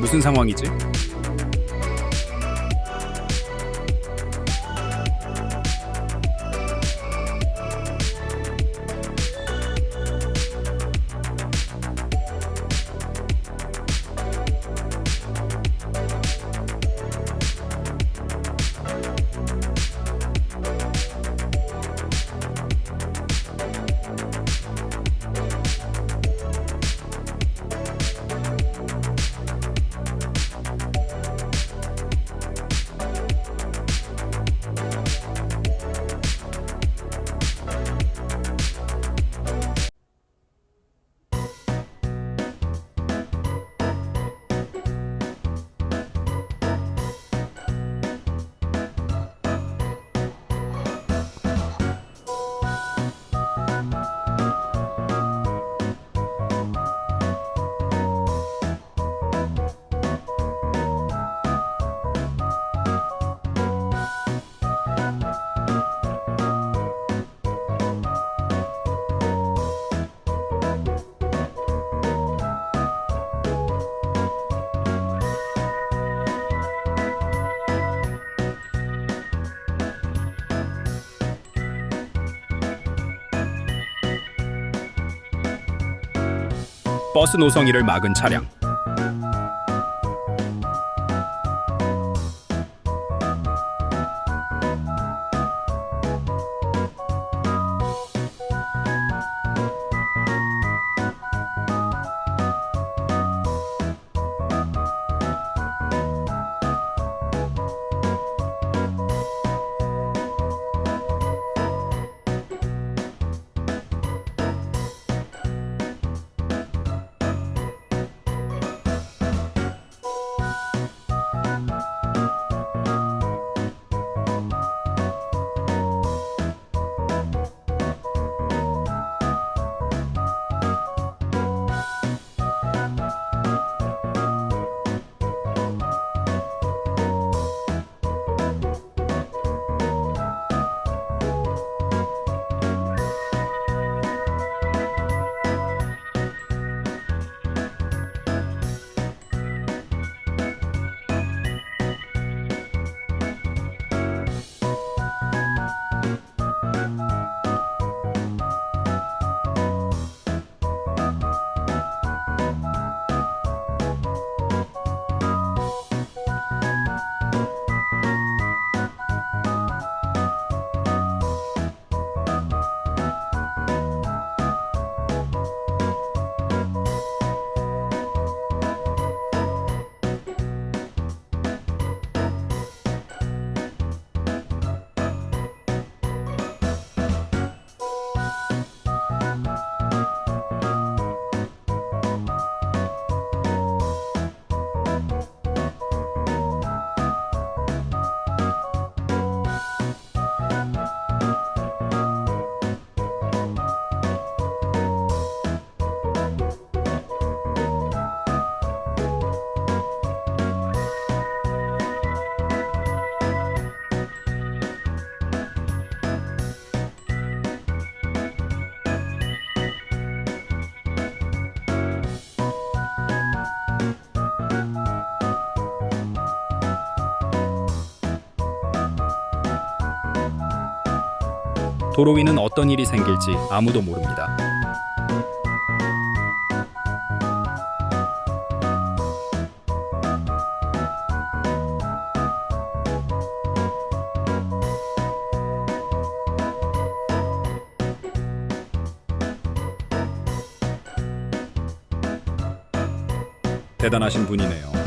무슨 상황이지? 버스 노성이를 막은 차량. 도로 위는 어떤 일이 생길지 아무도 모릅니다. 대단하신 분이네요.